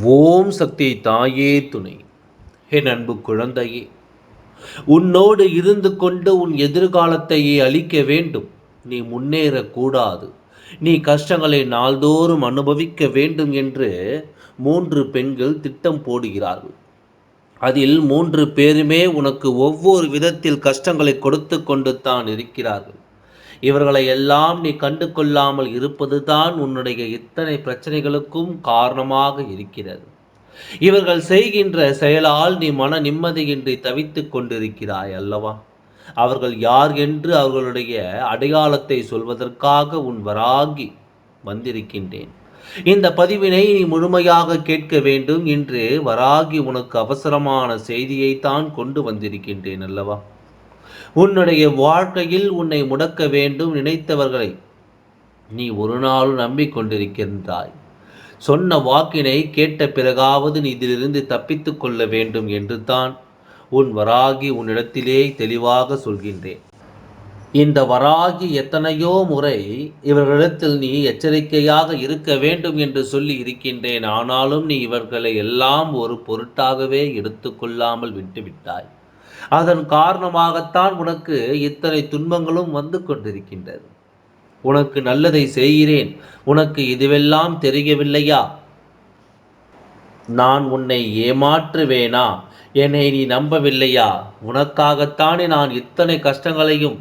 ஓம் சக்தி தாயே துணை. என் அன்பு குழந்தையே உன்னோடு இருந்து கொண்டு உன் எதிர்காலத்தையே அழிக்க வேண்டும். நீ முன்னேறக்கூடாது. நீ கஷ்டங்களை நாள்தோறும் அனுபவிக்க வேண்டும் என்று மூன்று பெண்கள் திட்டம் போடுகிறார்கள். அதில் மூன்று பேருமே உனக்கு ஒவ்வொரு விதத்தில் கஷ்டங்களை கொடுத்து கொண்டு தான் இருக்கிறார்கள். இவர்களை எல்லாம் நீ கண்டு கொள்ளாமல் இருப்பதுதான் உன்னுடைய இத்தனை பிரச்சனைகளுக்கும் காரணமாக இருக்கிறது. இவர்கள் செய்கின்ற செயலால் நீ மன நிம்மதியின்றி தவித்துக் கொண்டிருக்கிறாய் அல்லவா? அவர்கள் யார் என்று அவர்களுடைய அடையாளத்தை சொல்வதற்காக உன் வராகி வந்திருக்கின்றேன். இந்த பதிவினை நீ முழுமையாக கேட்க வேண்டும் என்று வராகி உனக்கு அவசரமான செய்தியைத்தான் கொண்டு வந்திருக்கின்றேன் அல்லவா? உன்னுடைய வாழ்க்கையில் உன்னை முடக்க வேண்டும் நினைத்தவர்களை நீ ஒரு நாளும் நம்பிக்கொண்டிருக்கின்றாய். சொன்ன வாக்கினை கேட்ட பிறகாவது நீ இதிலிருந்து தப்பித்து கொள்ள வேண்டும் என்று தான் உன் வராகி உன்னிடத்திலே தெளிவாக சொல்கின்றேன். இந்த வராகி எத்தனையோ முறை இவர்களிடத்தில் நீ எச்சரிக்கையாக இருக்க வேண்டும் என்று சொல்லி இருக்கின்றேன். ஆனாலும் நீ இவர்களை எல்லாம் ஒரு பொருட்டாகவே எடுத்துக்கொள்ளாமல் விட்டுவிட்டாய். அதன் காரணமாகத்தான் உனக்கு இத்தனை துன்பங்களும் வந்து கொண்டிருக்கின்றது. உனக்கு நல்லதை செய்கிறேன். உனக்கு இதுவெல்லாம் தெரியவில்லையா நான் உன்னை ஏமாற்றுவேனா? என்னை நீ நம்பவில்லையா? உனக்காகத்தானே நான் இத்தனை கஷ்டங்களையும்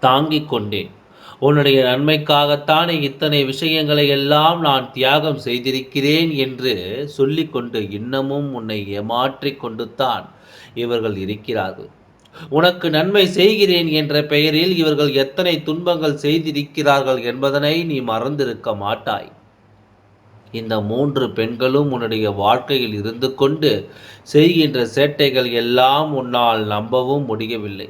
தாங்கிக் கொண்டேன். உன்னுடைய நன்மைக்காகத்தானே இத்தனை விஷயங்களை எல்லாம் நான் தியாகம் செய்திருக்கிறேன் என்று சொல்லிக்கொண்டு இன்னமும் உன்னை ஏமாற்றிக் கொண்டு தான் இவர்கள் இருக்கிறார்கள். உனக்கு நன்மை செய்கிறேன் என்ற பெயரில் இவர்கள் எத்தனை துன்பங்கள் செய்திருக்கிறார்கள் என்பதனை நீ மறந்திருக்க மாட்டாய். இந்த மூன்று பெண்களும் உன்னுடைய வாழ்க்கையில் இருந்து கொண்டு செய்கின்ற சேட்டைகள் எல்லாம் உன்னால் நம்பவும் முடியவில்லை.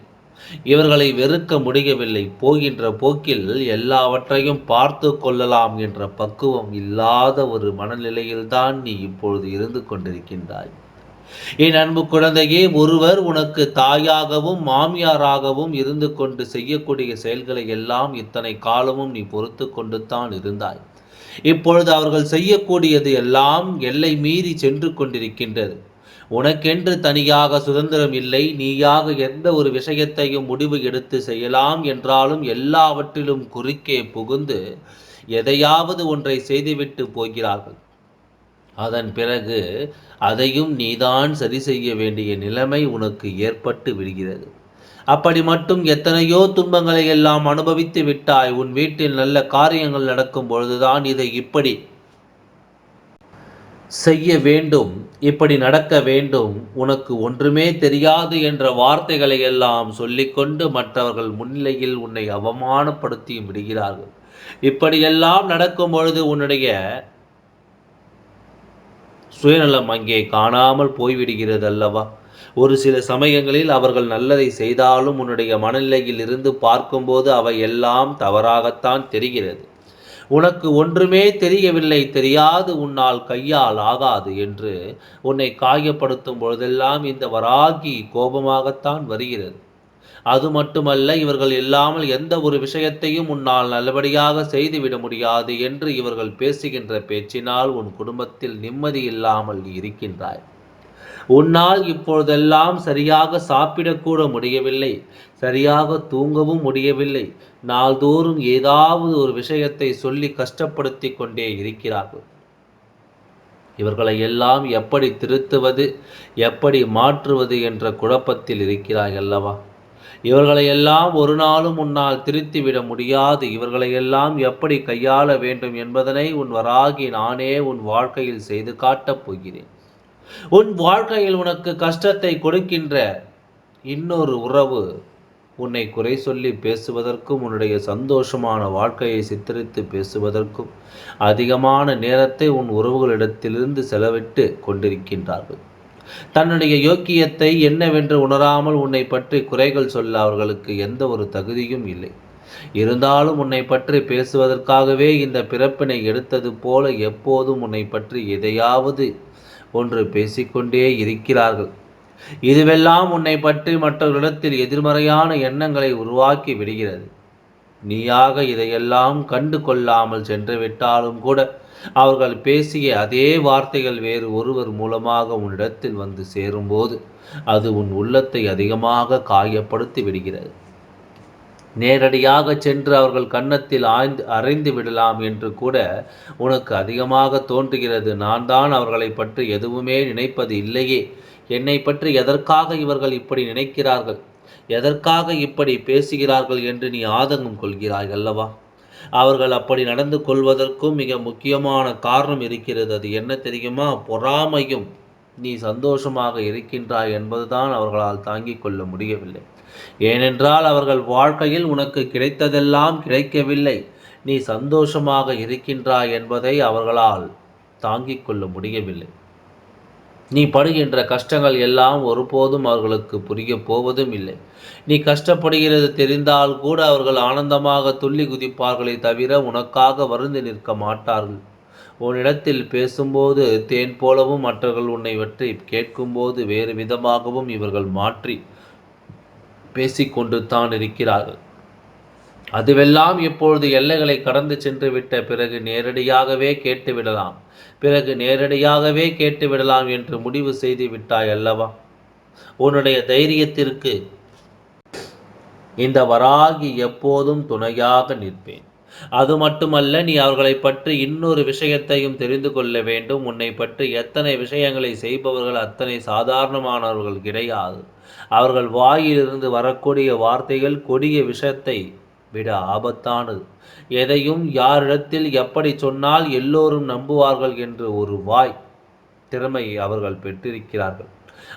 இவர்களை வெறுக்க முடியவில்லை. போகின்ற போக்கில் எல்லாவற்றையும் பார்த்து கொள்ளலாம் என்ற பக்குவம் இல்லாத ஒரு மனநிலையில்தான் நீ இப்பொழுது இருந்து கொண்டிருக்கின்றாய். என் அன்பு குழந்தையே ஒருவர் உனக்கு தாயாகவும் மாமியாராகவும் இருந்து கொண்டு செய்யக்கூடிய செயல்களை எல்லாம் இத்தனை காலமும் நீ பொறுத்து கொண்டு தான் இருந்தாய். இப்பொழுது அவர்கள் செய்யக்கூடியது எல்லாம் எல்லை மீறி சென்று கொண்டிருக்கின்றது. உனக்கென்று தனியாக சுதந்திரம் இல்லை நீயாக எந்த ஒரு விஷயத்தையும் முடிவு எடுத்து செய்யலாம் என்றாலும் எல்லாவற்றிலும் குறுக்கே புகுந்து எதையாவது ஒன்றை செய்துவிட்டு போகிறார்கள். அதன் பிறகு அதையும் நீதான் சரி செய்ய வேண்டிய நிலைமை உனக்கு ஏற்பட்டு விடுகிறது. அப்படி மட்டும் எத்தனையோ துன்பங்களை எல்லாம் அனுபவித்து விட்டாய். உன் வீட்டில் நல்ல காரியங்கள் நடக்கும் பொழுதுதான் இதை இப்படி செய்ய வேண்டும் இப்படி நடக்க வேண்டும். உனக்கு ஒன்றுமே தெரியாது என்ற வார்த்தைகளை எல்லாம் சொல்லிக்கொண்டு மற்றவர்கள் முன்னிலையில் உன்னை அவமானப்படுத்தியும் விடுகிறார்கள். இப்படியெல்லாம் நடக்கும் பொழுது உன்னுடைய சுயநலம் அங்கே காணாமல் போய்விடுகிறது அல்லவா ஒரு சில சமயங்களில் அவர்கள் நல்லதை செய்தாலும் உன்னுடைய மனநிலையில் இருந்து பார்க்கும்போது அவை எல்லாம் தவறாகத்தான் தெரிகிறது. உனக்கு ஒன்றுமே தெரியவில்லை தெரியாது உன்னால் கையால் ஆகாது என்று உன்னை காயப்படுத்தும் பொழுதெல்லாம் இந்த வராகி கோபமாகத்தான் வருகிறது. அது மட்டுமல்ல இவர்கள் இல்லாமல் எந்த ஒரு விஷயத்தையும் உன்னால் நல்லபடியாக செய்துவிட முடியாது என்று இவர்கள் பேசுகின்ற பேச்சினால் உன் குடும்பத்தில் நிம்மதி இல்லாமல் இருக்கின்றாய். உன்னால் இப்பொழுதெல்லாம் சரியாக சாப்பிடக்கூட முடியவில்லை சரியாக தூங்கவும் முடியவில்லை. நாள்தோறும் ஏதாவது ஒரு விஷயத்தை சொல்லி கஷ்டப்படுத்தி கொண்டே இருக்கிறார்கள். இவர்களை எல்லாம் எப்படி திருத்துவது எப்படி மாற்றுவது என்ற குழப்பத்தில் இருக்கிறாய் அல்லவா? இவர்களையெல்லாம் ஒரு நாளும் உன்னால் திருத்திவிட முடியாது. இவர்களையெல்லாம் எப்படி கையாள வேண்டும் என்பதனை உன் வராகி நானே உன் வாழ்க்கையில் செய்து காட்டப் போகிறேன். உன் வாழ்க்கையில் உனக்கு கஷ்டத்தை கொடுக்கின்ற இன்னொரு உறவு உன்னை குறை சொல்லி பேசுவதற்கும் உன்னுடைய சந்தோஷமான வாழ்க்கையை சித்தரித்து பேசுவதற்கும் அதிகமான நேரத்தை உன் உறவுகளிடத்திலிருந்து செலவிட்டு கொண்டிருக்கின்றார்கள். தன்னுடைய யோக்கியத்தை என்னவென்று உணராமல் உன்னை பற்றி குறைகள் சொல்ல அவர்களுக்கு எந்த ஒரு தகுதியும் இல்லை. இருந்தாலும் உன்னை பற்றி பேசுவதற்காகவே இந்த பிறப்பினை எடுத்தது போல எப்போதும் உன்னை பற்றி எதையாவது ஒன்று பேசிக்கொண்டே இருக்கிறார்கள். இதுவெல்லாம் உன்னை பற்றி மற்றவர்களிடத்தில் எதிர்மறையான எண்ணங்களை உருவாக்கி விடுகிறது. நீயாக இதையெல்லாம் கண்டு கொள்ளாமல் சென்று விட்டாலும் கூட அவர்கள் பேசிய அதே வார்த்தைகள் வேறு ஒருவர் மூலமாக உன்னிடத்தில் வந்து சேரும்போது அது உன் உள்ளத்தை அதிகமாக காயப்படுத்தி விடுகிறது. நேரடியாக சென்று அவர்கள் கன்னத்தில் ஆய்ந்து அறைந்து விடலாம் என்று கூட உனக்கு அதிகமாக தோன்றுகிறது. நான் தான் அவர்களை பற்றி எதுவுமே நினைப்பது இல்லையே. என்னை பற்றி எதற்காக இவர்கள் இப்படி நினைக்கிறார்கள்? எதற்காக இப்படி பேசுகிறார்கள் என்று நீ ஆதங்கம் கொள்கிறாய் அல்லவா? அவர்கள் அப்படி நடந்து கொள்வதற்கும் மிக முக்கியமான காரணம் இருக்கிறது. அது என்ன தெரியுமா? பொறாமையும் நீ சந்தோஷமாக இருக்கின்றாய் என்பதுதான் அவர்களால் தாங்கிக் கொள்ள முடியவில்லை. ஏனென்றால் அவர்கள் வாழ்க்கையில் உனக்கு கிடைத்ததெல்லாம் கிடைக்கவில்லை. நீ சந்தோஷமாக இருக்கின்றாய் என்பதை அவர்களால் தாங்கிக் கொள்ள முடியவில்லை. நீ படுகின்ற கஷ்டங்கள் எல்லாம் ஒருபோதும் அவர்களுக்கு புரிய போவதும் இல்லை. நீ கஷ்டப்படுகிறது தெரிந்தால் கூட அவர்கள் ஆனந்தமாக துள்ளி குதிப்பார்களே தவிர உனக்காக வருந்து நிற்க மாட்டார்கள். உன்னிடத்தில் பேசும்போது தேன் போலவும் மற்றவர்கள் உன்னை பற்றி கேட்கும்போது வேறு விதமாகவும் இவர்கள் மாற்றி பேசிக்கொண்டு தான் இருக்கிறார்கள். அதுவெல்லாம் இப்பொழுது எல்லைகளை கடந்து சென்று விட்ட பிறகு நேரடியாகவே கேட்டுவிடலாம். பிறகு நேரடியாகவே கேட்டுவிடலாம் என்று முடிவு செய்து விட்டாய் அல்லவா? உன்னுடைய தைரியத்திற்கு இந்த வராகி எப்போதும் துணையாக நிற்பேன். அது மட்டுமல்ல நீ அவர்களை பற்றி இன்னொரு விஷயத்தையும் தெரிந்து கொள்ள வேண்டும். உன்னை பற்றி எத்தனை விஷயங்களை செய்பவர்கள் அத்தனை சாதாரணமானவர்கள் கிடையாது. அவர்கள் வாயிலிருந்து வரக்கூடிய வார்த்தைகள் கொடிய விஷத்தை விட ஆபத்தானது. எதையும் யாரிடத்தில் எப்படி சொன்னால் எல்லோரும் நம்புவார்கள் என்று ஒரு வாய் திறமையை அவர்கள் பெற்றிருக்கிறார்கள்.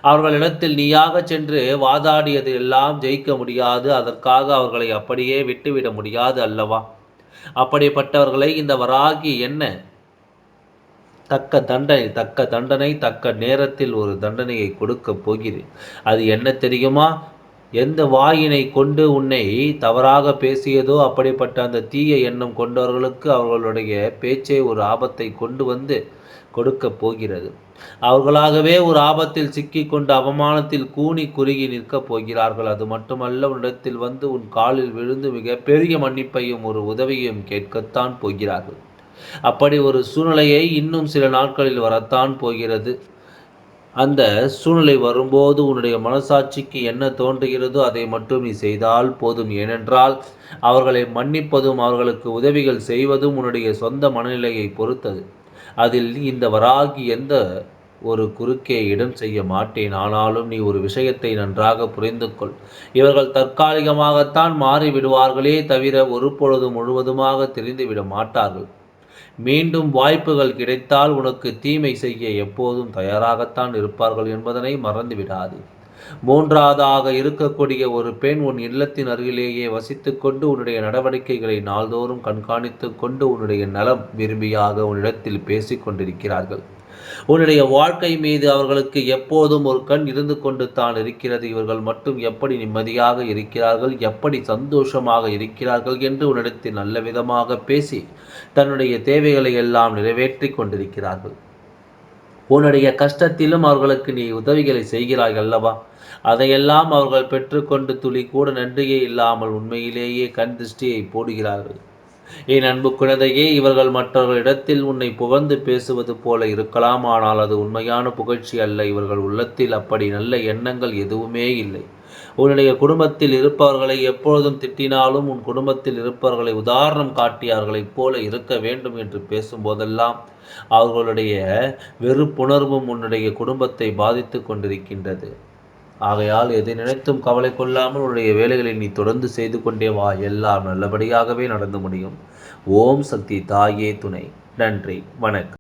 அவர்களிடத்தில் நீயாக சென்று வாதாடியது எல்லாம் ஜெயிக்க முடியாது. அதற்காக அவர்களை அப்படியே விட்டுவிட முடியாது அல்லவா? அப்படிப்பட்டவர்களை இந்த வராகி என்ன? தக்க தண்டனை தக்க தண்டனை தக்க நேரத்தில் ஒரு தண்டனையை கொடுக்க போகிறேன். அது என்ன தெரியுமா? எந்த வாயினை கொண்டு உன்னை தவறாக பேசியதோ அப்படிப்பட்ட அந்த தீய எண்ணம் கொண்டவர்களுக்கு அவர்களுடைய பேச்சை ஒரு ஆபத்தை கொண்டு வந்து கொடுக்க போகிறது. அவர்களாகவே ஒரு ஆபத்தில் சிக்கிக்கொண்டு அவமானத்தில் கூனி குறுகி நிற்கப் போகிறார்கள். அது மட்டுமல்ல உன்னிடத்தில் வந்து உன் காலில் விழுந்து மிக பெரிய மன்னிப்பையும் ஒரு உதவியையும் கேட்கத்தான் போகிறார்கள். அப்படி ஒரு சூழ்நிலையை இன்னும் சில நாட்களில் வரத்தான் போகிறது. அந்த சூழ்நிலை வரும்போது உன்னுடைய மனசாட்சிக்கு என்ன தோன்றுகிறதோ அதை மட்டும் நீ செய்தால் போதும். ஏனென்றால் அவர்களை மன்னிப்பதும் அவர்களுக்கு உதவிகள் செய்வதும் உன்னுடைய சொந்த மனநிலையை பொறுத்தது. அதில் இந்த வராகி எந்த ஒரு குறுக்கே இடம் செய்ய மாட்டேன். ஆனாலும் நீ ஒரு விஷயத்தை நன்றாக புரிந்து கொள் இவர்கள் தற்காலிகமாகத்தான் மாறிவிடுவார்களே தவிர ஒரு பொழுது முழுவதுமாக தெரிந்துவிட மாட்டார்கள். மீண்டும் வாய்ப்புகள் கிடைத்தால் உனக்கு தீமை செய்ய எப்போதும் தயாராகத்தான் இருப்பார்கள் என்பதனை மறந்துவிடாது. மூன்றாவதாக இருக்கக்கூடிய ஒரு பெண் உன் இல்லத்தின் அருகிலேயே வசித்துக்கொண்டு உன்னுடைய நடவடிக்கைகளை நாள்தோறும் கண்காணித்து கொண்டு உன்னுடைய நலம் விரும்பியாக உன்னிடத்தில் பேசிக் கொண்டிருக்கிறார்கள். உன்னுடைய வாழ்க்கை மீது அவர்களுக்கு எப்போதும் ஒரு கண் இருந்து கொண்டு தான் இருக்கிறது. இவர்கள் மட்டும் எப்படி நிம்மதியாக இருக்கிறார்கள் எப்படி சந்தோஷமாக இருக்கிறார்கள் என்று உன்னிடத்தில் நல்ல விதமாக பேசி தன்னுடைய தேவைகளை எல்லாம் நிறைவேற்றி கொண்டிருக்கிறார்கள். உன்னுடைய கஷ்டத்திலும் அவர்களுக்கு நீ உதவிகளை செய்கிறாய் அல்லவா? அதையெல்லாம் அவர்கள் பெற்றுக்கொண்டு துளி கூட நன்றியே இல்லாமல் உண்மையிலேயே கண் திருஷ்டியை போடுகிறார்கள். என் அன்பு குழந்தையே இவர்கள் மற்றவர்களிடத்தில் உன்னை புகழ்ந்து பேசுவது போல இருக்கலாம். ஆனால் அது உண்மையான புகழ்ச்சி அல்ல. இவர்கள் உள்ளத்தில் அப்படி நல்ல எண்ணங்கள் எதுவுமே இல்லை. உன்னுடைய குடும்பத்தில் இருப்பவர்களை எப்பொழுதும் திட்டினாலும் உன் குடும்பத்தில் இருப்பவர்களை உதாரணம் காட்டியார்களைப் போல இருக்க வேண்டும் என்று பேசும்போதெல்லாம் அவர்களுடைய வெறுப்புணர்வும் உன்னுடைய குடும்பத்தை பாதித்து கொண்டிருக்கின்றது. ஆகையால் எதை நினைத்தும் கவலை கொள்ளாமல் உன்னுடைய வேலைகளை நீ தொடர்ந்து செய்து கொண்டே வா. எல்லாம் நல்லபடியாகவே நடந்து முடியும். ஓம் சக்தி தாயே துணை. நன்றி. வணக்கம்.